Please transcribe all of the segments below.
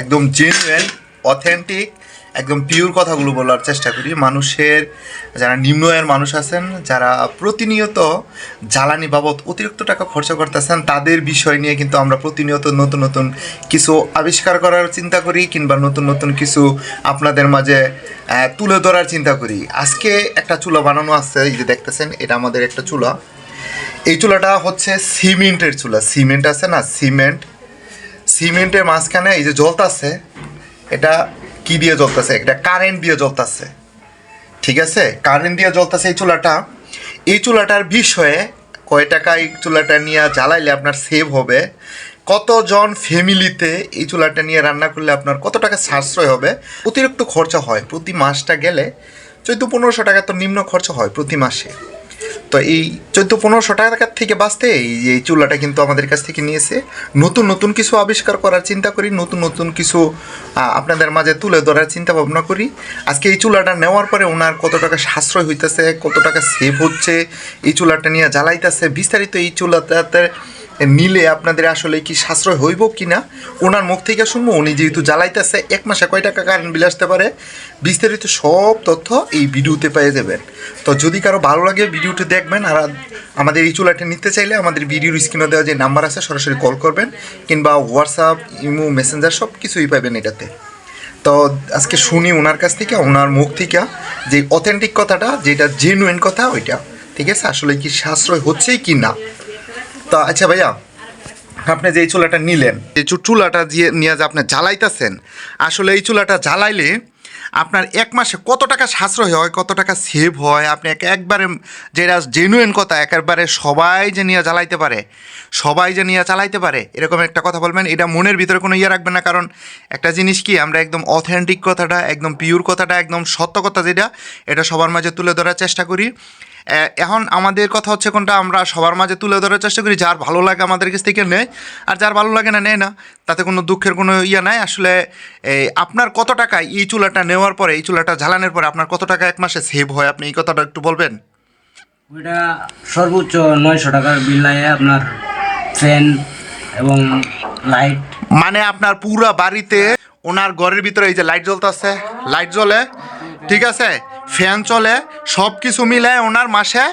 একদম genuine authentic একদম pure কথাগুলো বলার চেষ্টা করি। মানুষের, যারা নিম্ন আয়ের মানুষ আছেন, যারা প্রতিনিয়ত জ্বালানি বাবদ অতিরিক্ত টাকা খরচ করতেছেন, তাদের বিষয় নিয়ে কিন্তু আমরা প্রতিনিয়ত নতুন নতুন কিছু আবিষ্কার করার চিন্তা করি, কিংবা নতুন নতুন কিছু আপনাদের মাঝে তুলে ধরার চিন্তা করি। আজকে একটা চুলা বানানো আছে, এই যে দেখতেছেন, এটা আমাদের একটা চুলা। এই চুলাটা হচ্ছে সিমেন্টের চুলা। সিমেন্ট আছে না? সিমেন্ট সিমেন্টের মাঝখানে এই যে জ্বলতাছে, এটা কি দিয়ে জ্বলতেছে? এটা কারেন্ট দিয়ে জ্বলতেছে। ঠিক আছে? কারেন্ট দিয়ে জ্বলতেছে এই চুলাটা। এই চুলাটার বিষয়ে কয় টাকা এই চুলাটা নিয়ে জ্বালাইলে আপনার সেভ হবে? কতজন ফ্যামিলিতে এই চুলাটা নিয়ে রান্না করলে আপনার কত টাকা সাশ্রয় হবে? অতিরিক্ত খরচা হয়। প্রতি মাসটা গেলে চোদ্দ পনেরোশো টাকা তো নিম্ন খরচা হয় প্রতি মাসে। তো এই চোদ্দ পনেরোশো টাকার থেকে বাঁচতে এই চুলাটা কিন্তু আমাদের কাছ থেকে নিয়েছে। নতুন নতুন কিছু আবিষ্কার করার চিন্তা করি, নতুন নতুন কিছু আপনাদের মাঝে তুলে ধরার চিন্তা ভাবনা করি। আজকে এই চুলাটা নেওয়ার পরে ওনার কত টাকা সাশ্রয় হইতেছে, কত টাকা সেভ হচ্ছে, এই চুলাটা নিয়ে জ্বালাইতেছে, বিস্তারিত এই চুলাটাতে নিলে আপনাদের আসলে কি সাশ্রয় হইব কি না ওনার মুখ থেকে শুনব, উনি যেহেতু জ্বালাইতেছে, এক মাসে কয় টাকা কারেন্ট বিল আসতে পারে? বিস্তারিত সব তথ্য এই ভিডিওতে পেয়ে যাবেন। তো যদি কারও ভালো লাগে ভিডিওটি দেখবেন, আর আমাদের এই চুলাটা নিতে চাইলে আমাদের ভিডিওর স্ক্রিনে দেওয়া যে নাম্বার আছে, সরাসরি কল করবেন, কিংবা হোয়াটসঅ্যাপ ইমো মেসেঞ্জার সব কিছুই পাবেন এটাতে। তো আজকে শুনি ওনার কাছ থেকে, ওনার মুখ থেকে যে অথেন্টিক কথাটা, যেটা জেনুইন কথা, ওইটা। ঠিক আছে? আসলে কি সাশ্রয় হচ্ছে কি না তা আচ্ছা ভাইয়া, আপনি যে এই চুলাটা নিলেন, এই চুলাটা দিয়ে নিয়ে যে আপনি জ্বালাইতেছেন, আসলে এই চুলাটা জ্বালাইলে আপনার এক মাসে কত টাকা সাশ্রয় হয়, কত টাকা সেভ হয়? আপনি এক- একবারে যেটা জেনুইন কথা, একবারে সবাই যে নিয়ে জ্বালাইতে পারে, সবাই যে নিয়ে চালাইতে পারে, এরকম একটা কথা বলবেন, এটা মনের ভিতরে কোনো ইয়ে রাখবেন না, কারণ একটা জিনিস কি, আমরা একদম অথেন্টিক কথাটা, একদম পিওর কথাটা, একদম সত্য কথা যেটা, এটা সবার মাঝে তুলে ধরার চেষ্টা করি। এখন আমাদের কথা হচ্ছে কোনটা আমরা সবার মাঝে তুলে ধরার চেষ্টা করি যার ভালো লাগে আমাদের কাছ থেকে নেয় আর যার ভালো লাগে না নেয় না তাতে কোনো দুঃখের কোনো ইয়ে নাই। আসলে এই, আপনার কত টাকা এই চুলাটা নেওয়ার পরে এই চুলাটা জ্বালানোর পরে আপনার কত টাকা এক মাসে সেভ হয়? আপনি এই কথাটা একটু বলবেন। ওইটা সর্বোচ্চ নয়শো টাকার বিল লাগে আপনার ফ্যান এবং লাইট। মানে আপনার পুরো বাড়িতে ওনার ঘরের ভিতরে এই যে লাইট জ্বলতেছে লাইট জ্বলে ঠিক আছে? ফ্যান চলে সব কিছু মিলে ওনার মাসে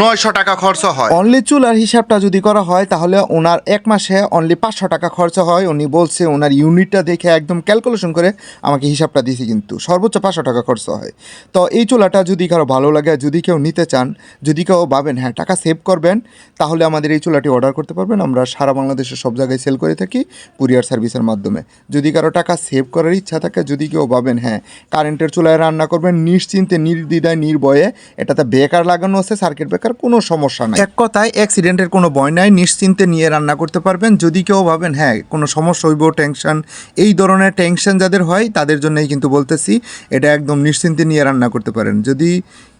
নয়শো টাকা খরচ হয়। অনলি চুলার হিসাবটা যদি করা হয় তাহলে ওনার এক মাসে অনলি পাঁচশো টাকা খরচা হয়। উনি বলছে ওনার ইউনিটটা দেখে একদম ক্যালকুলেশন করে আমাকে হিসাবটা দিয়েছে কিন্তু সর্বোচ্চ পাঁচশো টাকা খরচা হয়। তো এই চুলাটা যদি কারও ভালো লাগে যদি কেউ নিতে চান যদি কেউ ভাবেন হ্যাঁ টাকা সেভ করবেন তাহলে আমাদের এই চুলাটি অর্ডার করতে পারবেন। আমরা সারা বাংলাদেশের সব জায়গায় সেল করে থাকি কুরিয়ার সার্ভিসের মাধ্যমে। যদি কারও টাকা সেভ করার ইচ্ছা থাকে যদি কেউ ভাবেন হ্যাঁ কারেন্টের চুলায় রান্না করবেন নিশ্চিন্তে নির্দ্বিধায় নির্ভয়ে এটাতে বেকার লাগানো আছে সার্কিট ব্রেকার কোনো সমস্যা নাই। এক কথায় অ্যাক্সিডেন্টের কোনো ভয় নাই, নিশ্চিন্তে নিয়ে রান্না করতে পারবেন। যদি কেউ ভাবেন হ্যাঁ কোনো সমস্যা হইব টেনশন এই ধরনের টেনশন যাদের হয়, তাদের জন্যই কিন্তু বলতেছি, এটা একদম নিশ্চিন্তে নিয়ে রান্না করতে পারেন। যদি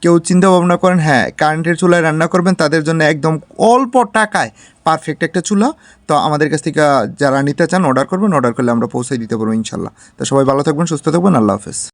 কেউ চিন্তা ভাবনা করেন হ্যাঁ কারেন্টের চুলায় রান্না করবেন, তাদের জন্য একদম অল্প টাকায় পারফেক্ট একটা চুলা। তো আমাদের কাছ থেকে যারা নিতে চান অর্ডার করবেন অর্ডার করলে আমরা পৌঁছে দিতে পারব ইনশাল্লাহ তো সবাই ভালো থাকবেন, সুস্থ থাকবেন, আল্লাহ হাফেজ।